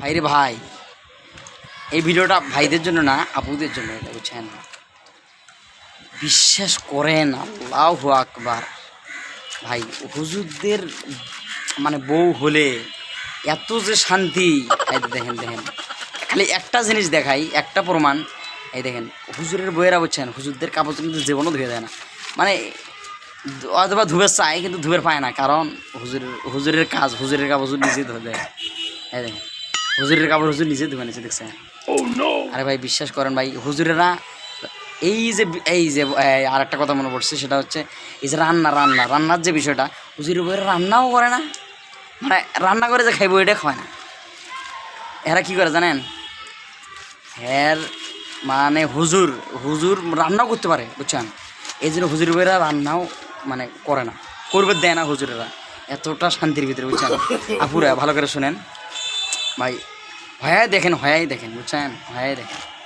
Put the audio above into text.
ভাইরে ভাই, এই ভিডিওটা ভাইদের জন্য না, আপুদের জন্য, এটা বুঝছেন? বিশ্বাস করেন, আল্লাহ আকবার। ভাই, হুজুরদের মানে বউ হলে এত যে শান্তি দেখেন দেখেন। খালি একটা জিনিস দেখাই, একটা প্রমাণ, এই দেখেন, হুজুরের বইয়েরা বুঝছেন, হুজুরদের কাপড় কিন্তু জীবনও ধুয়ে দেয় না। মানে অথবা ধুবের চায়, কিন্তু ধুবের পায় না, কারণ হুজুরের হুজুরের কাজ, হুজুরের কাপড় নিজে ধুয়ে দেয়। এই দেখেন। হুজুরের কাপড় হুজুর নিজে ধুয়ে নিচ্ছে দেখছেন? আরে ভাই বিশ্বাস করেন ভাই হুজুরেরা এই যে এই যে আর একটা কথা মনে পড়ছে সেটা হচ্ছে এই যে রান্না রান্না রান্নার যে বিষয়টা হুজুরের বইয়েরা রান্নাও করে না। মানে রান্না করে যে খাইবো এটা খায় না। এরা কি করে জানেন? হ্যার মানে হুজুর হুজুর রান্নাও করতে পারে বুঝছেন? এই জন্য হুজুর বইয়েরা রান্নাও মানে করে না। করবে দেয় না হুজুরেরা। এতটা শান্তির ভিতরে বুঝছেন? আপুরা ভালো করে শুনেন। ভাই হয়াই দেখেন হয়াই দেখেন বুঝছেন? হয়াই দেখেন।